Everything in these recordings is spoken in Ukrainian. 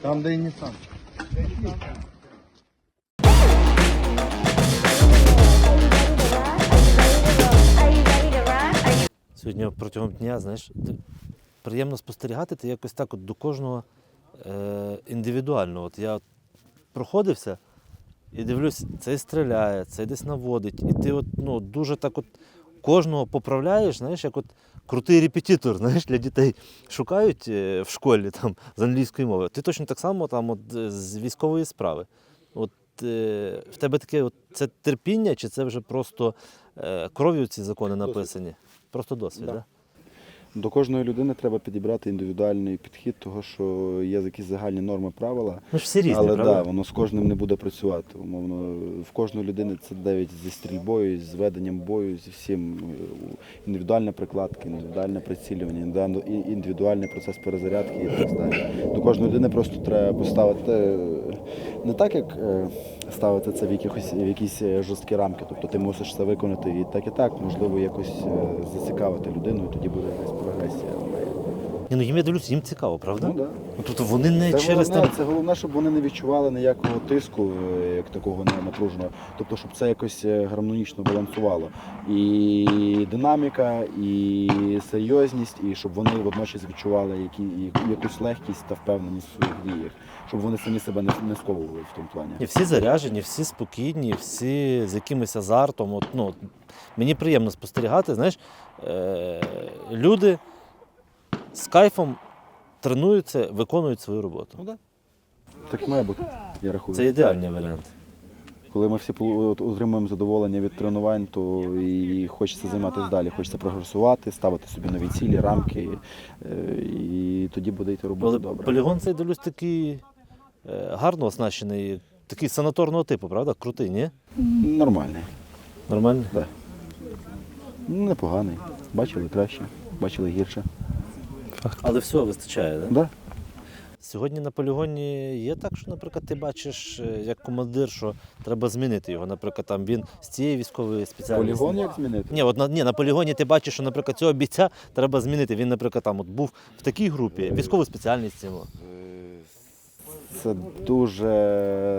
Там, де і Нісан. Сьогодні протягом дня, знаєш, приємно спостерігати, ти якось так от до кожного е, індивідуально. От я проходився і дивлюсь, цей стріляє, цей десь наводить. І ти от, ну, дуже так от кожного поправляєш, знаєш, як от крутий репетитор, знаєш, для дітей шукають е, в школі там, з англійської мови. Ти точно так само там, от, е, з військової справи. От е, в тебе таке от, це терпіння, чи це вже просто кров'ю ці закони написані? Просто досвід, Да. так? Да. До кожної людини треба підібрати індивідуальний підхід, того що є якісь загальні норми, правила. Ми ж всі різні, Але правда? да, воно з кожним не буде працювати. Умовно, в кожної людини це навіть зі стрільбою, з веденням бою, зі всім. Індивідуальна прикладка, індивідуальне прицілювання, індивідуальний процес перезарядки і так далі. До кожної людини просто треба поставити е, не так, як е, ставити це в якихось в якісь е, жорсткі рамки. Тобто ти мусиш це виконати і так, і так, можливо, якось е, зацікавити людину, і тоді буде якась прогресія. Ні, ну їм я дивлюся, їм цікаво, правда? Ну, да. Ну, Тобто вони не Це через головне, там. це головне, щоб вони не відчували ніякого тиску, е, як такого не напруженого. Тобто, щоб це якось е, гармонічно балансувало. І динаміка, і серйозність, і щоб вони водночас відчували які, яку- якусь легкість та впевненість в своїх діях, щоб вони самі себе не, не сковували в тому плані. І всі заряжені, всі спокійні, всі з якимось азартом. От, ну, мені приємно спостерігати, знаєш, е- люди з кайфом тренуються, виконують свою роботу. Ну, да. Так має бути, я рахую. Це ідеальний варіант. Коли ми всі отримуємо задоволення від тренувань, то і хочеться займатися далі, хочеться прогресувати, ставити собі нові цілі, рамки, е, і тоді буде йти робота Але добре. полігон цей дивлюсь такий е, гарно оснащений, такий санаторного типу, правда? Крутий, ні? Нормальний, Нормально? Ну, непоганий. Бачили краще, бачили гірше. Але всього вистачає, так? Да? Сьогодні на полігоні є так, що, наприклад, ти бачиш е, як командир, що треба змінити його. Наприклад, там він з цієї військової спеціальності. Полігон як змінити? Ні, от на, ні, на полігоні ти бачиш, що, наприклад, цього бійця треба змінити. Він, наприклад, там от був в такій групі, військову спеціальність йому. Це дуже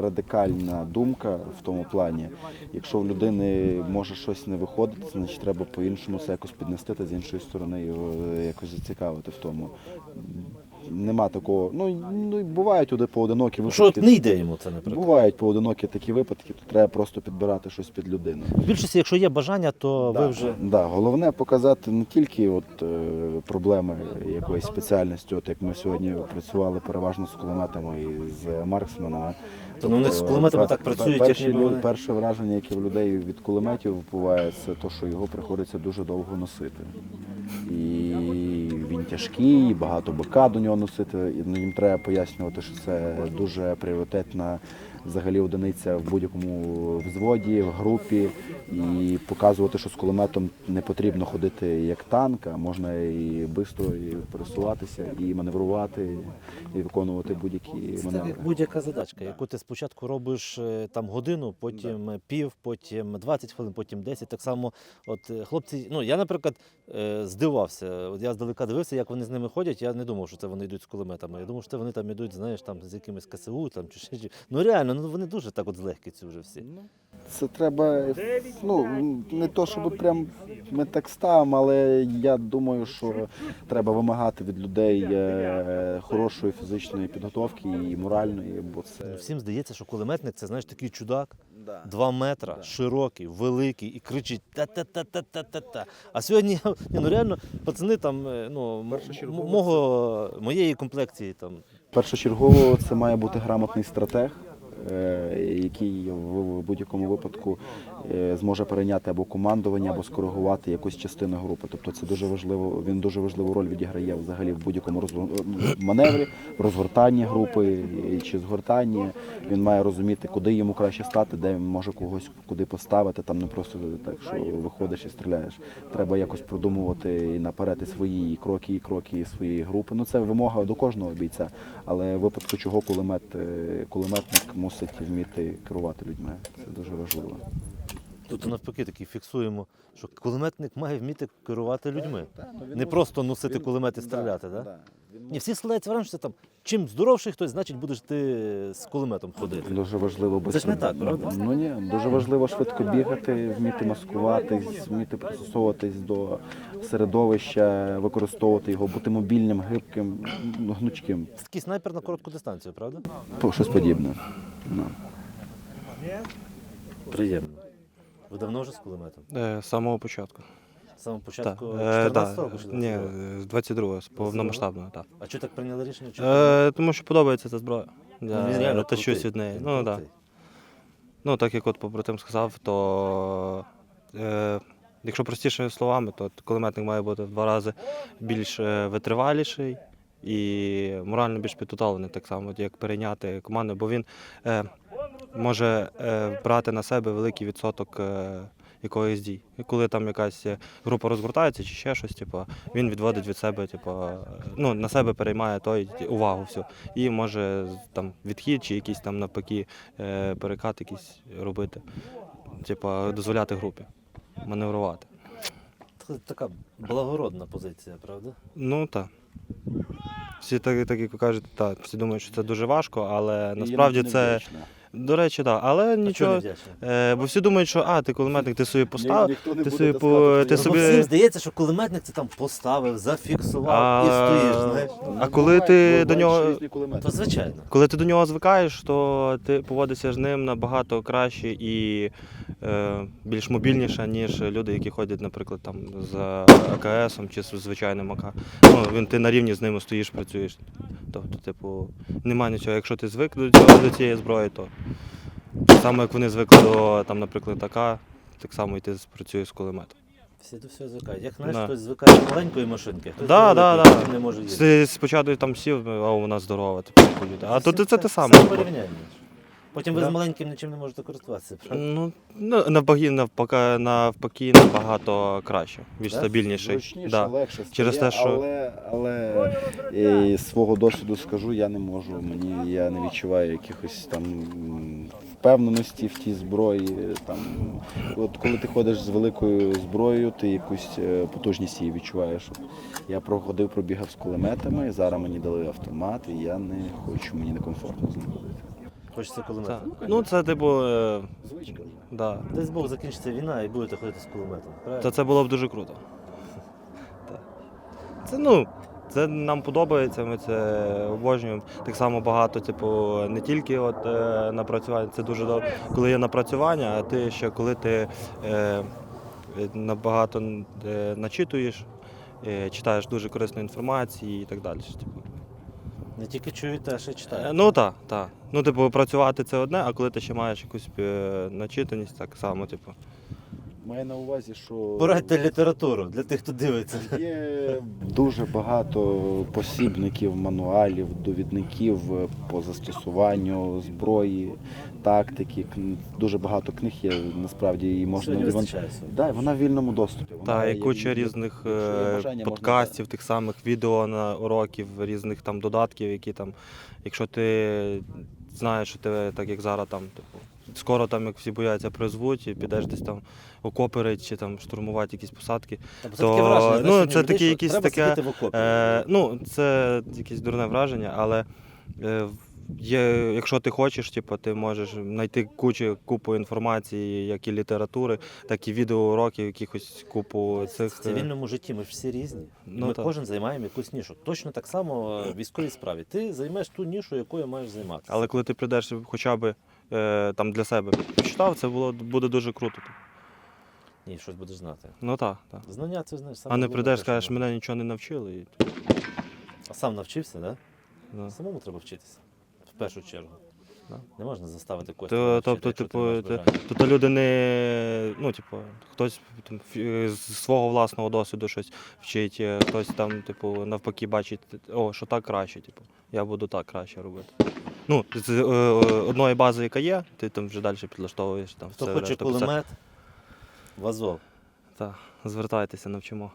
радикальна думка в тому плані. Якщо в людини може щось не виходити, значить треба по-іншому це якось піднести та з іншої сторони його якось зацікавити в тому. Нема такого. Ну, ну і бувають туди поодинокі Ну, що от випадки. не йде йому це, наприклад. Бувають поодинокі такі випадки, то треба просто підбирати щось під людину. В більшості, якщо є бажання, то ви вже. Да, головне показати не тільки от, е, проблеми якоїсь спеціальності, от як ми сьогодні працювали переважно з кулеметами і з марксменами. То ну, вони з кулеметами Тобто, так працюють, перші ніби лю- вони- перше враження, яке в людей від кулеметів буває, це те, що його приходиться дуже довго носити. І він тяжкий, багато бика до нього носити. Їм треба пояснювати, що це дуже пріоритетна взагалі одиниця в будь-якому взводі, в групі, і показувати, що з кулеметом не потрібно ходити як танк, а можна і швидко і пересуватися, і маневрувати, і виконувати будь-які маневри. як будь-яка задачка, яку ти спочатку робиш е, там годину, потім пів, потім 20 хвилин, потім 10. Так само, от е, хлопці, ну я, наприклад, е, здивався. От я здалека дивився, як вони з ними ходять. Я не думав, що це вони йдуть з кулеметами. Я думав, що це вони там йдуть, знаєш, там з якимись КСУ, там чи ще. Ну реально, ну вони дуже так от злегкі ці вже всі. Це треба, ну не то, щоб прям ми так ставимо, але я думаю, що треба вимагати від людей е, хорошої фізичної підготовки і моральної, бо це Всім здається, що кулеметник це знаєш такий чудак, два метра, широкий, великий і кричить та-та-та-та-та-та-та. А сьогодні ні, ну реально пацани там е, ну, м- мого, моєї комплекції там. першочергово це має бути грамотний стратег. Е, Який в будь-якому випадку е, зможе перейняти або командування, або скоригувати якусь частину групи. Тобто це дуже важливо. Він дуже важливу роль відіграє взагалі в будь-якому розгор- маневрі, розгортанні групи чи згортанні. Він має розуміти, куди йому краще стати, де він може когось куди поставити. Там не просто так, що виходиш і стріляєш. Треба якось продумувати і наперед і свої і кроки, і кроки і своєї групи. Ну це вимога до кожного бійця. Але в випадку чого кулемет, е, кулеметник мусить вміти керувати людьми. Це дуже важливо. Тут навпаки такий фіксуємо, що кулеметник має вміти керувати людьми. Не просто носити кулемет і стріляти, так? Ні, всі складаються враження, що там чим здоровший хтось, значить будеш ти з кулеметом ходити. Дуже важливо бути. Це ж не так, правда? Ну ні, дуже важливо швидко бігати, вміти маскуватись, вміти пристосовуватись до середовища, використовувати його, бути мобільним, гибким, ну, гнучким. Це такий снайпер на коротку дистанцію, правда? То щось подібне. Ну. Приємно. Ви давно вже з кулеметом? Е, З самого початку. З самого початку Е, 14 да. року? чи Ні, з 22-го, з повномасштабного, так. А чого так прийняли рішення? Чого? Е, тому що подобається ця зброя. Ну, Я він реально тащусь крутий. від неї. Він Ну, да. крутий. ну, так як от побратим сказав, то е, якщо простішими словами, то кулеметник має бути в два рази більш е, витриваліший і морально більш підготовлений, так само, от як перейняти команду, бо він е, може е, брати на себе великий відсоток. Е, Якоїсь дій. І коли там якась група розгортається чи ще щось, типу, він відводить від себе, типу, е, ну, на себе переймає той увагу всю. І може там відхід чи якийсь там навпаки перекат якийсь робити. Типу, дозволяти групі маневрувати. Це така благородна позиція, правда? Ну так. Всі так, так як ви кажете, так, всі думають, що це дуже важко, але насправді це. До речі, так. Але А нічого. Е, бо всі думають, що а, ти кулеметник, ти собі поставив. Ніхто не ти буде собі по- ти Ну, собі- Всім здається, що кулеметник це там поставив, зафіксував А, і стоїш, знаєш. А коли ти до нього-. То звичайно. Коли ти до нього звикаєш, то ти поводишся з ним набагато краще і е, більш мобільніше, ніж люди, які ходять, наприклад, там з АКСом чи з звичайним АК. Ну, він ти на рівні з ними стоїш, працюєш. Тобто, типу, немає нічого. Якщо ти звик до цього до цієї зброї, то так само як вони звикли до там, наприклад, АК, так само і ти спрацюєш з кулеметом. Всі до всього звикають. Як знаєш, Да. хтось звикає до маленької машинки, хтось Да, до да, великої, да. не може їздити. Ти спочатку там сів, а вона здорова, типу, поїде. А то це те саме. Все порівняння. Потім ви Да. з маленьким нічим не можете користуватися. правда? Ну, ну навпаки, навпаки, навпаки, набагато краще, більш Да? стабільніший. Зручніше, Да. легше Через те, що- але, але з свого досвіду скажу, я не можу. Мені я не відчуваю якихось там м, впевненості в тій зброї. Там, от коли ти ходиш з великою зброєю, ти якусь е, потужність її відчуваєш. От Я проходив, пробігав з кулеметами, зараз мені дали автомат, і я не хочу, мені некомфортно з ним ходити. Хочеться кулемет. Так. Ну, це типу. е, Звичка. Да. Десь Бог закінчиться війна і будете ходити з кулеметом. Правильно? Та це було б дуже круто. Так. Це ну. Це нам подобається, ми це обожнюємо. Так само багато, типу, не тільки от, е, напрацювання, це дуже добре, коли є напрацювання, а ти ще коли ти е, е, набагато е, начитуєш, е, читаєш дуже корисної інформації і так далі. Типу. Не тільки чуєте, а ще Е, читаєте. Ну так, так. Ну, типу, працювати це одне, а коли ти ще маєш якусь е, начитаність, так само, типу. Маю на увазі, що Порадьте літературу для тих, хто дивиться. Є дуже багато посібників, мануалів, довідників по застосуванню зброї, тактики. Кн- Дуже багато книг є насправді і можна Сьогодні вон- вистачає сьогодні. Да, вона в вільному доступі. Вона Та і є- куча є- різних якщо є е, бажання, можна подкастів, тих самих відео на уроків, різних там додатків, які там, якщо ти знаєш, що тебе так як зараз там, типу, скоро там, як всі бояться, призвуть, і підеш десь там окоперить чи там штурмувати якісь посадки. Тобто це то, таке враження, ну, знаєш, це людей, такі що якісь треба таке, сидіти в окопі. Е, ну, це якесь дурне враження, але е, є, якщо ти хочеш, типу, ти можеш знайти кучу, купу інформації, як і літератури, так і відеоуроків, якихось купу В цих. е, цивільному житті ми ж всі різні. Ну, ми так. кожен займаємо якусь нішу. Точно так само е, в військовій справі. Ти займеш ту нішу, якою маєш займатися. Але коли ти прийдеш хоча б е, там для себе почитав, це було, буде дуже круто. Ні, щось будеш знати. Ну так, так. Знання це знаєш саме. А не прийдеш, скажеш, мене нічого не навчили. І, А сам навчився, так? да. Да? Самому треба вчитися. В першу чергу. Не можна заставити когось. То, тобто, якщо ти типу, маєш бажання. тобто люди не. Ну, типу, хтось там, з свого власного досвіду щось вчить, е, хтось там, типу, навпаки, бачить, о, що так краще, типу, я буду так краще робити. Ну, з е, одної бази, яка є, ти там вже далі підлаштовуєш там. Хто все хоче решта. Це- кулемет, в Азов. Так, звертайтеся, навчимо.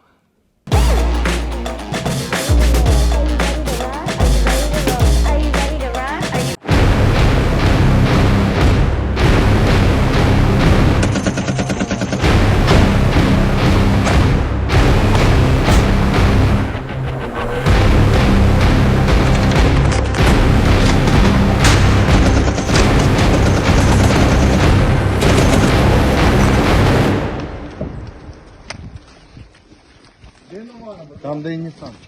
Там, де і Нісан.